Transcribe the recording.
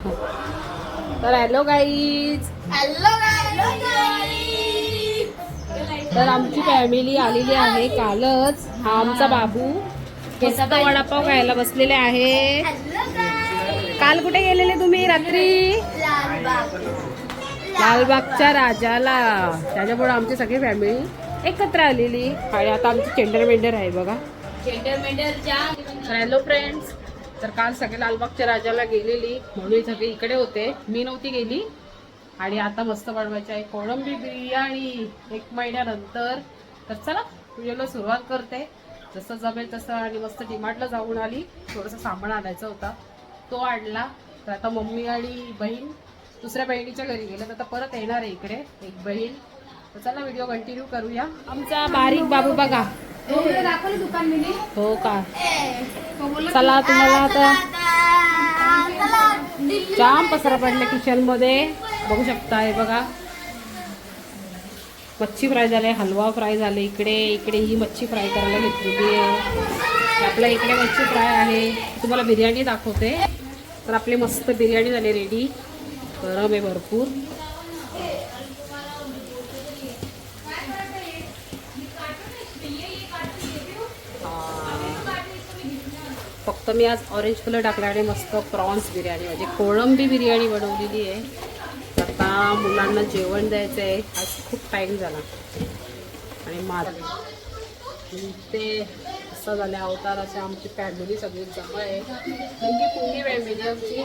तर hello guys. Hello तर आमची फॅमिली आलेली आहे कालच. हा आमचा बाबू. मस्त वडापाव खायला बसलेले आहे. काल कुठे गेलेले तुम्ही रात्री? लालबागच्या राजाला. त्याच्यामुळे आमची सगळी फॅमिली एकत्र आलेली. आणि आता आमची चेंडर मेंढर आहे बघा. जेंडर मेंडर हॅलो फ्रेंड्स. तर काल सगळे लालबागच्या राजाला गेलेली म्हणून सगळे इकडे होते. मी नव्हती गेली. आणि आता मस्त बनवायची आहे. कोळंबी बिर्याणी एक महिन्यानंतर. तर चला व्हिडिओला सुरुवात करते. जसं जमेल तसं आणि मस्त डिमार्टला जाऊन आली. थोडंसं सामान आणायचा होता. तो आणला. तर आता मम्मी आणि बहीण दुसऱ्या बहिणीच्या घरी गेल्या तर आता परत येणार आहे इकडे एक बहीण. तर चला व्हिडिओ कंटिन्यू करूया. आमचा बारीक बाबू बघा. दाखवलं दुकान हो का? चला तुम्हाला आता जाम पसरा पडला किचनमध्ये. बघू शकता हे बघा. मच्छी फ्राय झाले हलवा फ्राय झाले इकडे इकडे ही मच्छी फ्राय करायला घेतलेली आहे आपल्या इकडे मच्छी फ्राय आहे. तुम्हाला बिर्याणी दाखवते. तर आपली मस्त बिर्याणी झाली रेडी गरम आहे भरपूर. फक्त मी आज ऑरेंज कलर टाकला आणि मस्त प्रॉन्स बिर्याणी म्हणजे कोळंबी बिर्याणी बनवलेली आहे. आता मुलांना जेवण द्यायचं आहे. आज खूप टाईम झाला. आणि माझ ते असं झालं अवतार असे आमची फॅमिली सगळी जमा आहे. म्हणजे पूर्ण फॅमिली आमची?